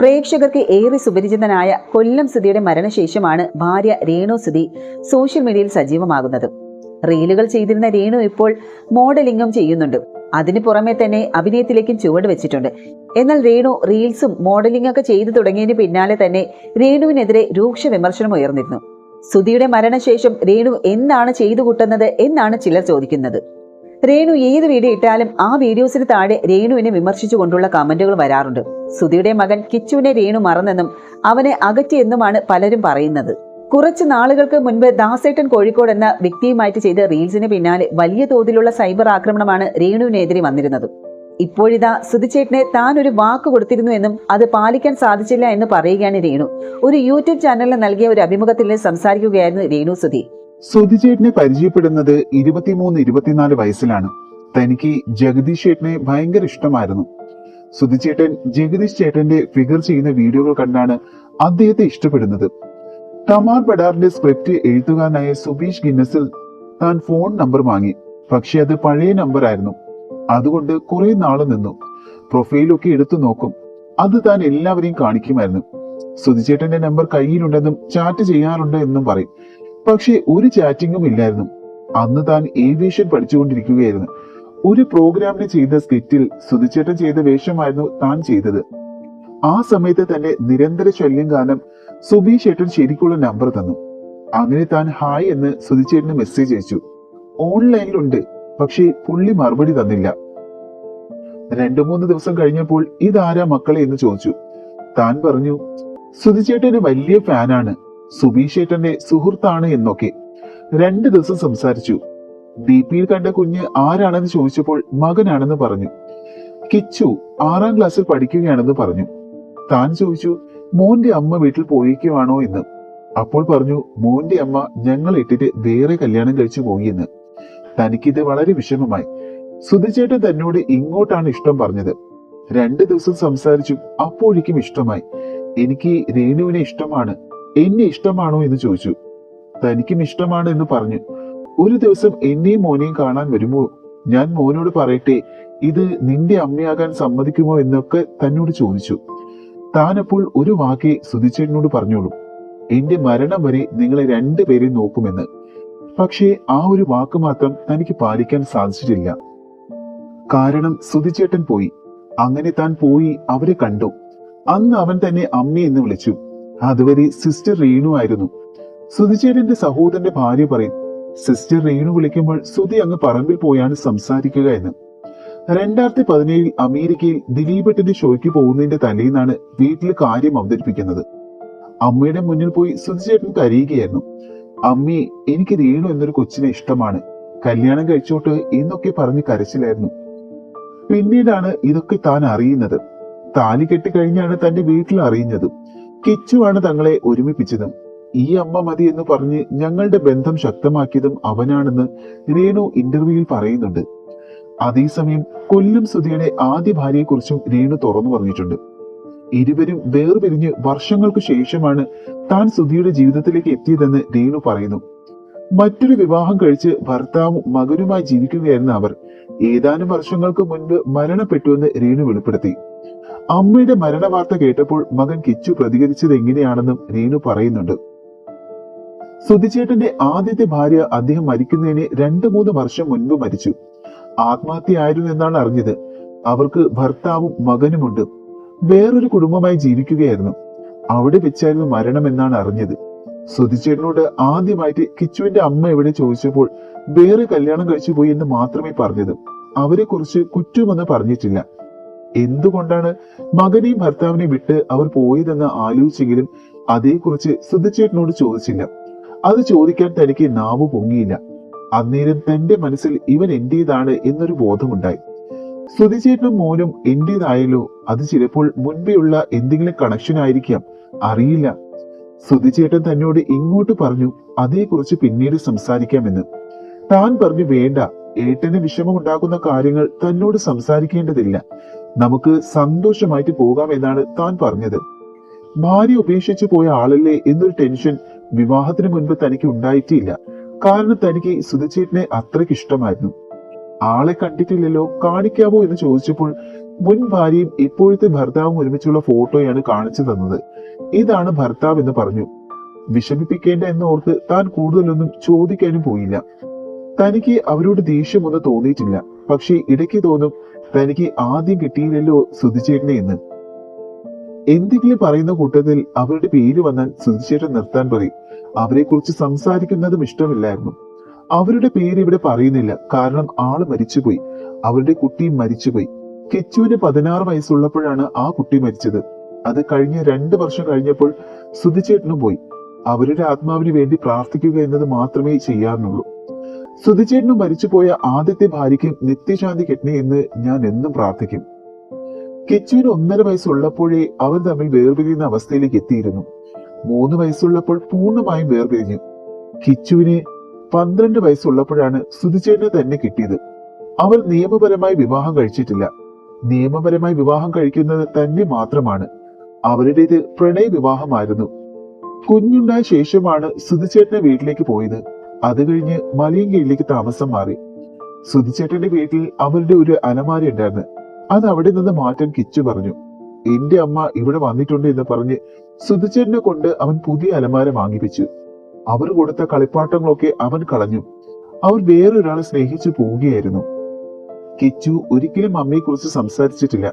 പ്രേക്ഷകർക്ക് ഏറെ സുപരിചിതനായ കൊല്ലം സുധിയുടെ മരണശേഷമാണ് ഭാര്യ രേണു സുധി സോഷ്യൽ മീഡിയയിൽ സജീവമാകുന്നത്. റീലുകൾ ചെയ്തിരുന്ന രേണു ഇപ്പോൾ മോഡലിംഗും ചെയ്യുന്നുണ്ട്. അതിനു പുറമെ തന്നെ അഭിനയത്തിലേക്കും ചുവട് വെച്ചിട്ടുണ്ട്. എന്നാൽ രേണു റീൽസും മോഡലിംഗ് ഒക്കെ ചെയ്തു തുടങ്ങിയതിന് പിന്നാലെ തന്നെ രേണുവിനെതിരെ രൂക്ഷ വിമർശനം ഉയർന്നിരുന്നു. സുധിയുടെ മരണശേഷം രേണു എന്താണ് ചെയ്തു കൂട്ടുന്നത് എന്നാണ് ചിലർ ചോദിക്കുന്നത്. രേണു ഏത് വീഡിയോ ഇട്ടാലും ആ വീഡിയോസിന് താഴെ രേണുവിനെ വിമർശിച്ചുകൊണ്ടുള്ള കമന്റുകൾ വരാറുണ്ട്. സുധിയുടെ മകൻ കിച്ചുവിനെ രേണു മറന്നെന്നും അവനെ അകറ്റിയെന്നുമാണ് പലരും പറയുന്നത്. കുറച്ച് നാളുകൾക്ക് മുൻപ് ദാസേട്ടൻ കോഴിക്കോട് എന്ന വ്യക്തിയുമായിട്ട് ചെയ്ത റീൽസിന് പിന്നാലെ വലിയ തോതിലുള്ള സൈബർ ആക്രമണമാണ് രേണുവിനെതിരെ വന്നിരുന്നത്. ഇപ്പോഴിതാ സുധിച്ചേട്ടനെ താൻ ഒരു വാക്ക് കൊടുത്തിരുന്നു എന്നും അത് പാലിക്കാൻ സാധിച്ചില്ല എന്ന് പറയുകയാണ് രേണു. ഒരു യൂട്യൂബ് ചാനലിന് നൽകിയ ഒരു അഭിമുഖത്തിൽ സംസാരിക്കുകയായിരുന്നു രേണു സുധി. സുധിചേട്ടനെ പരിചയപ്പെടുന്നത് ഇരുപത്തിമൂന്ന് ഇരുപത്തിനാല് വയസ്സിലാണ്. തനിക്ക് ജഗദീഷ് ചേട്ടനെ ഭയങ്കര ഇഷ്ടമായിരുന്നു. സുധിചേട്ടൻ ജഗദീഷ് ചേട്ടന്റെ ഫിഗർ ചെയ്യുന്ന വീഡിയോകൾ കണ്ടാണ് അദ്ദേഹത്തെ ഇഷ്ടപ്പെടുന്നത്. തമാർ ബഡാറിന്റെ സ്ക്രിപ്റ്റ് എഴുത്തുകാരനായ സുബീഷ് ഗിന്നസിൽ താൻ ഫോൺ നമ്പർ വാങ്ങി. പക്ഷെ അത് പഴയ നമ്പർ ആയിരുന്നു. അതുകൊണ്ട് കുറെ നാൾ നിന്നു. പ്രൊഫൈലൊക്കെ എടുത്തു നോക്കും. അത് താൻ എല്ലാവരെയും കാണിക്കുമായിരുന്നു. സുധിചേട്ടന്റെ നമ്പർ കയ്യിലുണ്ടെന്നും ചാറ്റ് ചെയ്യാറുണ്ട് എന്നും പറയും. പക്ഷെ ഒരു ചാറ്റിങ്ങും ഇല്ലായിരുന്നു. അന്ന് താൻ ഏവിയേഷൻ പഠിച്ചുകൊണ്ടിരിക്കുകയായിരുന്നു. ഒരു പ്രോഗ്രാമിന് ചെയ്ത സ്കിറ്റിൽ സുധിച്ചേട്ടൻ ചെയ്ത വേഷമായിരുന്നു താൻ ചെയ്തത്. ആ സമയത്ത് തന്നെ നിരന്തര ശല്യം കാരണം സുബി ചേട്ടൻ ശരിക്കുള്ള നമ്പർ തന്നു. അങ്ങനെ താൻ ഹായ് എന്ന് സുധിച്ചേട്ടന് മെസ്സേജ് അയച്ചു. ഓൺലൈനിലുണ്ട് പക്ഷേ പുള്ളി മറുപടി തന്നില്ല. രണ്ടു മൂന്ന് ദിവസം കഴിഞ്ഞപ്പോൾ ഇതാരാ മക്കളെ എന്ന് ചോദിച്ചു. താൻ പറഞ്ഞു സുധിച്ചേട്ടന് വലിയ ഫാനാണ് സുബീഷ് ചേട്ടന്റെ സുഹൃത്താണ് എന്നൊക്കെ. രണ്ടു ദിവസം സംസാരിച്ചു. ദീപിയിൽ കണ്ട കുഞ്ഞ് ആരാണെന്ന് ചോദിച്ചപ്പോൾ മകനാണെന്ന് പറഞ്ഞു. കിച്ചു ആറാം ക്ലാസ്സിൽ പഠിക്കുകയാണെന്ന് പറഞ്ഞു. താൻ ചോദിച്ചു മോന്റെ അമ്മ വീട്ടിൽ പോയിക്കുവാണോ എന്ന്? അപ്പോൾ പറഞ്ഞു മോന്റെ അമ്മ ഞങ്ങൾ ഇട്ടിട്ട് വേറെ കല്യാണം കഴിച്ചു പോയി എന്ന്. തനിക്കിത് വളരെ വിഷമമായി. സുധിച്ചേട്ടൻ തന്നോട് ഇങ്ങോട്ടാണ് ഇഷ്ടം പറഞ്ഞത്. രണ്ടു ദിവസം സംസാരിച്ചു അപ്പോഴേക്കും ഇഷ്ടമായി. എനിക്ക് രേണുവിനെ ഇഷ്ടമാണ്. എന്നെ ഇഷ്ടമാണോ എന്ന് ചോദിച്ചു. തനിക്കും ഇഷ്ടമാണ് എന്ന് പറഞ്ഞു. ഒരു ദിവസം എന്നെയും മോനെയും കാണാൻ വരുമോ ഞാൻ മോനോട് പറയട്ടെ ഇത് നിന്റെ അമ്മയാകാൻ സമ്മതിക്കുമോ എന്നൊക്കെ തന്നോട് ചോദിച്ചു. താനപ്പോൾ ഒരു വാക്കേ സുധിച്ചേട്ടനോട് പറഞ്ഞോളൂ. എന്റെ മരണം വരെ നിങ്ങളെ രണ്ടുപേരെയും നോക്കുമെന്ന്. പക്ഷേ ആ ഒരു വാക്ക് മാത്രം തനിക്ക് പാലിക്കാൻ സാധിച്ചിട്ടില്ല. കാരണം സുധിച്ചേട്ടൻ പോയി. അങ്ങനെ താൻ പോയി അവരെ കണ്ടു. അന്ന് അവൻ തന്നെ അമ്മയെന്ന് വിളിച്ചു. അതുവരെ സിസ്റ്റർ റീണു ആയിരുന്നു. സുധിച്ചേട്ടന്റെ സഹോദരന്റെ ഭാര്യ പറയും സിസ്റ്റർ റീണു വിളിക്കുമ്പോൾ സുധി അങ്ങ് പറമ്പിൽ പോയാണ് സംസാരിക്കുക എന്ന്. രണ്ടായിരത്തി പതിനേഴിൽ അമേരിക്കയിൽ ദിലീപട്ടിന്റെ ഷോയ്ക്ക് പോകുന്നതിന്റെ തലേന്നാണ് വീട്ടിൽ കാര്യം അവതരിപ്പിക്കുന്നത്. അമ്മയുടെ മുന്നിൽ പോയി സുധിചേട്ടൻ കരയുകയായിരുന്നു. അമ്മി എനിക്ക് റീണു എന്നൊരു കൊച്ചിനെ ഇഷ്ടമാണ്. കല്യാണം കഴിച്ചോട്ട് എന്നൊക്കെ പറഞ്ഞ് കരച്ചിലായിരുന്നു. പിന്നീടാണ് ഇതൊക്കെ താൻ അറിയുന്നത്. താലി കെട്ടിക്കഴിഞ്ഞാണ് തന്റെ വീട്ടിൽ അറിയുന്നത്. കിച്ചുവാണ് തങ്ങളെ ഒരുമിപ്പിച്ചതും. ഈ അമ്മ മതി എന്ന് പറഞ്ഞ് ഞങ്ങളുടെ ബന്ധം ശക്തമാക്കിയതും അവനാണെന്ന് രേണു ഇന്റർവ്യൂവിൽ പറയുന്നുണ്ട്. അതേസമയം കൊല്ലം സുധിയുടെ ആദ്യ ഭാര്യയെക്കുറിച്ചും രേണു തുറന്നു പറഞ്ഞിട്ടുണ്ട്. ഇരുവരും വേർപിരിഞ്ഞ് വർഷങ്ങൾക്ക് ശേഷമാണ് താൻ സുധിയുടെ ജീവിതത്തിലേക്ക് എത്തിയതെന്ന് രേണു പറയുന്നു. മറ്റൊരു വിവാഹം കഴിച്ച് ഭർത്താവും മകനുമായി ജീവിക്കുകയായിരുന്ന അവർ ഏതാനും വർഷങ്ങൾക്ക് മുൻപ് മരണപ്പെട്ടുവെന്ന് രേണു വെളിപ്പെടുത്തി. അമ്മയുടെ മരണവാർത്ത കേട്ടപ്പോൾ മകൻ കിച്ചു പ്രതികരിച്ചത് എങ്ങനെയാണെന്നും രേണു പറയുന്നുണ്ട്. സുധിച്ചേട്ടന്റെ ആദ്യത്തെ ഭാര്യ അദ്ദേഹം മരിക്കുന്നതിന് രണ്ടു മൂന്ന് വർഷം മുൻപ് മരിച്ചു. ആത്മഹത്യയായിരുന്നു എന്നാണ് അറിഞ്ഞത്. അവർക്ക് ഭർത്താവും മകനുമുണ്ട്. വേറൊരു കുടുംബമായി ജീവിക്കുകയായിരുന്നു. അവിടെ വെച്ചായിരുന്നു മരണം എന്നാണ് അറിഞ്ഞത്. സുധിച്ചേട്ടനോട് ആദ്യമായിട്ട് കിച്ചുവിന്റെ അമ്മ എവിടെ ചോദിച്ചപ്പോൾ വേറെ കല്യാണം കഴിച്ചു പോയി എന്ന് മാത്രമേ പറഞ്ഞത്. അവരെ കുറിച്ച് കുറ്റമൊന്നും പറഞ്ഞിട്ടില്ല. എന്തുകൊണ്ടാണ് മകനെയും ഭർത്താവിനെ വിട്ട് അവർ പോയതെന്ന് ആലോചിച്ചെങ്കിലും അതേക്കുറിച്ച് സുധിച്ചേട്ടനോട് ചോദിച്ചില്ല. അത് ചോദിക്കാൻ തനിക്ക് നാവ് പൊങ്ങിയില്ല. അന്നേരം തന്റെ മനസ്സിൽ ഇവൻ എന്റേതാണ് എന്നൊരു ബോധമുണ്ടായി. സുധിച്ചേട്ടനും മോനും എന്റേതായല്ലോ അത് ചിലപ്പോൾ മുൻപെയുള്ള എന്തെങ്കിലും കണക്ഷൻ ആയിരിക്കാം. അറിയില്ല. സുധിച്ചേട്ടൻ തന്നോട് ഇങ്ങോട്ട് പറഞ്ഞു അതേക്കുറിച്ച് പിന്നീട് സംസാരിക്കാമെന്ന്. താൻ പറഞ്ഞു വേണ്ട ഏട്ടന് വിഷമമുണ്ടാക്കുന്ന കാര്യങ്ങൾ തന്നോട് സംസാരിക്കേണ്ടതില്ല. നമുക്ക് സന്തോഷമായിട്ട് പോകാം എന്നാണ് താൻ പറഞ്ഞത്. ഭാര്യ ഉപേക്ഷിച്ചു പോയ ആളല്ലേ എന്നൊരു ടെൻഷൻ വിവാഹത്തിന് മുൻപ് തനിക്ക് ഉണ്ടായിട്ടില്ല. കാരണം തനിക്ക് സുധിച്ചേട്ടനെ അത്രയ്ക്ക് ഇഷ്ടമായിരുന്നു. ആളെ കണ്ടിട്ടില്ലല്ലോ കാണിക്കാമോ എന്ന് ചോദിച്ചപ്പോൾ മുൻ ഭാര്യയും ഇപ്പോഴത്തെ ഭർത്താവും ഒരുമിച്ചുള്ള ഫോട്ടോയാണ് കാണിച്ചു തന്നത്. ഇതാണ് ഭർത്താവ് എന്ന് പറഞ്ഞു. വിഷമിപ്പിക്കേണ്ട എന്ന് ഓർത്ത് താൻ കൂടുതലൊന്നും ചോദിക്കാനും പോയില്ല. തനിക്ക് അവരോട് ദേഷ്യമൊന്നും തോന്നിയിട്ടില്ല. പക്ഷേ ഇടയ്ക്ക് തോന്നും തനിക്ക് ആദ്യം കിട്ടിയില്ലല്ലോ സുധിച്ചേട്ടനെ എന്ന്. എന്തെങ്കിലും പറയുന്ന കൂട്ടത്തിൽ അവരുടെ പേര് വന്നാൽ സുധിച്ചേട്ടൻ നിർത്താൻ പറയും. അവരെ കുറിച്ച് സംസാരിക്കുന്നതും ഇഷ്ടമില്ലായിരുന്നു. അവരുടെ പേര് ഇവിടെ പറയുന്നില്ല. കാരണം ആൾ മരിച്ചുപോയി. അവരുടെ കുട്ടി മരിച്ചുപോയി. കെച്ചുവിന് പതിനാറ് വയസ്സുള്ളപ്പോഴാണ് ആ കുട്ടി മരിച്ചത്. അത് കഴിഞ്ഞ രണ്ട് വർഷം കഴിഞ്ഞപ്പോൾ സുധിച്ചേട്ടനും പോയി. അവരുടെ ആത്മാവിന് വേണ്ടി പ്രാർത്ഥിക്കുക എന്നത് മാത്രമേ ചെയ്യാറുള്ളൂ. സുധിച്ചേട്ടനും മരിച്ചുപോയ ആദ്യത്തെ ഭാര്യയ്ക്ക് നിത്യശാന്തി കിട്ടണേ എന്ന് ഞാൻ എന്നും പ്രാർത്ഥിക്കും. കിച്ചുവിന് ഒന്നര വയസ്സുള്ളപ്പോഴേ അവർ തമ്മിൽ വേർപിരിയുന്ന അവസ്ഥയിലേക്ക് എത്തിയിരുന്നു. മൂന്ന് വയസ്സുള്ളപ്പോൾ പൂർണമായും വേർപിരിഞ്ഞു. കിച്ചുവിന് പന്ത്രണ്ട് വയസ്സുള്ളപ്പോഴാണ് സുധിച്ചേട്ടനെ തന്നെ കിട്ടിയത്. അവർ നിയമപരമായി വിവാഹം കഴിച്ചിട്ടില്ല. നിയമപരമായി വിവാഹം കഴിക്കുന്നത് തന്നെ മാത്രമാണ്. അവരുടേത് പ്രണയ വിവാഹമായിരുന്നു കുഞ്ഞുണ്ടായ ശേഷമാണ് സുധിച്ചേട്ടന്റെ വീട്ടിലേക്ക് പോയത്. അത് കഴിഞ്ഞ് മലയങ്കയിലേക്ക് താമസം മാറി. സുധിച്ചേട്ടന്റെ വീട്ടിൽ അവരുടെ ഒരു അലമാര ഉണ്ടായിരുന്നു. അത് അവിടെ നിന്ന് മാറ്റാൻ കിച്ചു പറഞ്ഞു. എന്റെ അമ്മ ഇവിടെ വന്നിട്ടുണ്ട് എന്ന് പറഞ്ഞ് സുധിച്ചേട്ടനെ കൊണ്ട് അവൻ പുതിയ അലമാര വാങ്ങിപ്പിച്ചു. അവർ കൊടുത്ത കളിപ്പാട്ടങ്ങളൊക്കെ അവൻ കളഞ്ഞു. അവർ വേറൊരാളെ സ്നേഹിച്ചു പോവുകയായിരുന്നു. കിച്ചു ഒരിക്കലും അമ്മയെ കുറിച്ച് സംസാരിച്ചിട്ടില്ല.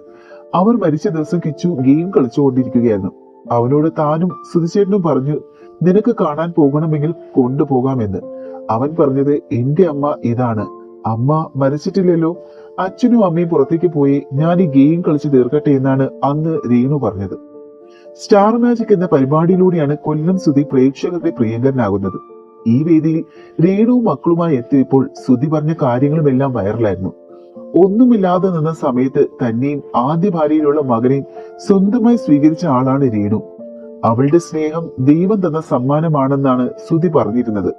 അവർ മരിച്ച ദിവസം കിച്ചു ഗെയിം കളിച്ചുകൊണ്ടിരിക്കുകയായിരുന്നു. അവനോട് താനും സുധിച്ചേട്ടനും പറഞ്ഞു നിനക്ക് കാണാൻ പോകണമെങ്കിൽ കൊണ്ടുപോകാമെന്ന്. അവൻ പറഞ്ഞത് എന്റെ അമ്മ ഇതാണ്. അമ്മ മരിച്ചിട്ടില്ലല്ലോ. അച്ഛനും അമ്മയും പുറത്തേക്ക് പോയി. ഞാൻ ഈ ഗെയിം കളിച്ച് തീർക്കട്ടെ എന്നാണ് അന്ന് രീണു പറഞ്ഞത്. സ്റ്റാർ മാജിക് എന്ന പരിപാടിയിലൂടെയാണ് കൊല്ലം സുധി പ്രേക്ഷകരുടെ പ്രിയങ്കരനാകുന്നത്. ഈ വേദിയിൽ രേണുവും മക്കളുമായി എത്തിയപ്പോൾ സുധി പറഞ്ഞ കാര്യങ്ങളുമെല്ലാം വൈറലായിരുന്നു. ഒന്നുമില്ലാതെ നിന്ന സമയത്ത് തന്നെയും ആദ്യ ഭാര്യയിലുള്ള മകനെയും സ്വന്തമായി സ്വീകരിച്ച ആളാണ് രേണു. അവളുടെ സ്നേഹം ദൈവം തന്ന സമ്മാനമാണെന്നാണ് സുധി പറഞ്ഞിരുന്നത്.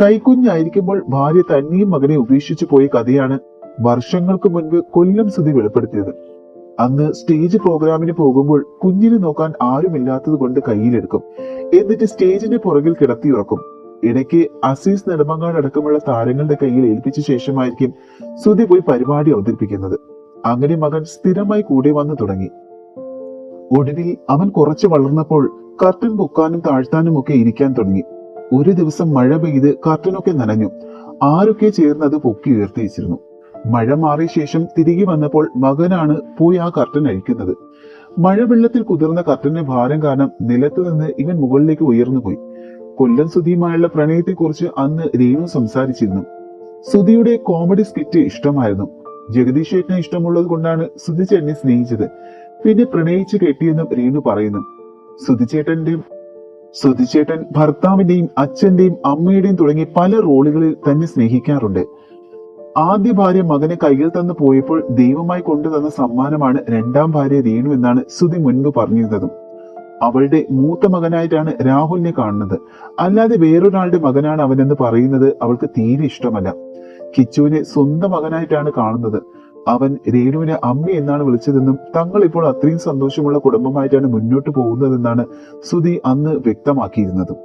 കൈക്കുഞ്ഞായിരിക്കുമ്പോൾ ഭാര്യ തന്നെയും മകനെ ഉപേക്ഷിച്ചു പോയ കഥയാണ് വർഷങ്ങൾക്ക് മുൻപ് കൊല്ലം സ്ഥിതി വെളിപ്പെടുത്തിയത്. അന്ന് സ്റ്റേജ് പ്രോഗ്രാമിന് പോകുമ്പോൾ കുഞ്ഞിനെ നോക്കാൻ ആരുമില്ലാത്തത് കൊണ്ട് കയ്യിലെടുക്കും. എന്നിട്ട് സ്റ്റേജിന്റെ പുറകിൽ കിടത്തിയുറക്കും ഇടയ്ക്ക് അസീസ് നെടുമങ്ങാട് അടക്കമുള്ള താരങ്ങളുടെ കയ്യിൽ ഏൽപ്പിച്ച ശേഷമായിരിക്കും സുധി പോയി പരിപാടി അവതരിപ്പിക്കുന്നത്. അങ്ങനെ മകൻ സ്ഥിരമായി കൂടെ വന്നു തുടങ്ങി. ഒടുവിൽ അവൻ കുറച്ച് വളർന്നപ്പോൾ കർട്ടൻ പൊക്കാനും താഴ്ത്താനും ഒക്കെ ഇരിക്കാൻ തുടങ്ങി. ഒരു ദിവസം മഴ പെയ്ത് കർട്ടനൊക്കെ നനഞ്ഞു. ആരൊക്കെ ചേർന്ന് അത് പൊക്കി ഉയർത്തി വെച്ചിരുന്നു മഴ മാറിയ ശേഷം തിരികെ വന്നപ്പോൾ മകനാണ് പോയി ആ കർട്ടൻ അഴിക്കുന്നത്. മഴവെള്ളത്തിൽ കുതിർന്ന കർട്ടന്റെ ഭാരം കാരണം നിലത്ത് നിന്ന് ഇവൻ മുകളിലേക്ക് ഉയർന്നു പോയി. കൊല്ലം സുധിയുമായുള്ള പ്രണയത്തെക്കുറിച്ച് അന്ന് രേണു സംസാരിച്ചിരുന്നു. സുധിയുടെ കോമഡി സ്കിറ്റ് ഇഷ്ടമായിരുന്നു. ജഗദീഷ് ചേട്ടനെ ഇഷ്ടമുള്ളത് കൊണ്ടാണ് സുധി ചേട്ടനെ സ്നേഹിച്ചത്. പിന്നെ പ്രണയിച്ച് കെട്ടിയെന്നും രേണു പറയുന്നു. സുധിച്ചേട്ടന്റെയും സുധിച്ചേട്ടൻ ഭർത്താവിന്റെയും അച്ഛന്റെയും അമ്മയുടെയും തുടങ്ങി പല റോളുകളിൽ തന്നെ സ്നേഹിക്കാറുണ്ട്. ആദ്യ ഭാര്യ മകനെ കയ്യിൽ തന്നു പോയപ്പോൾ ദൈവമായി കൊണ്ടുതന്ന സമ്മാനമാണ് രണ്ടാം ഭാര്യ രേണു എന്നാണ് സുധി മുൻപ് പറഞ്ഞിരുന്നതും. അവളുടെ മൂത്ത മകനായിട്ടാണ് രാഹുലിനെ കാണുന്നത്. അല്ലാതെ വേറൊരാളുടെ മകനാണ് അവനെന്ന് പറയുന്നത് അവൾക്ക് തീരെ ഇഷ്ടമല്ല. കിച്ചുവിനെ സ്വന്തം മകനായിട്ടാണ് കാണുന്നത്. അവൻ രേണുവിനെ അമ്മ എന്നാണ് വിളിച്ചതെന്നും തങ്ങൾ ഇപ്പോൾ അത്രയും സന്തോഷമുള്ള കുടുംബമായിട്ടാണ് മുന്നോട്ട് പോകുന്നതെന്നാണ് സുധി അന്ന് വ്യക്തമാക്കിയിരുന്നതും.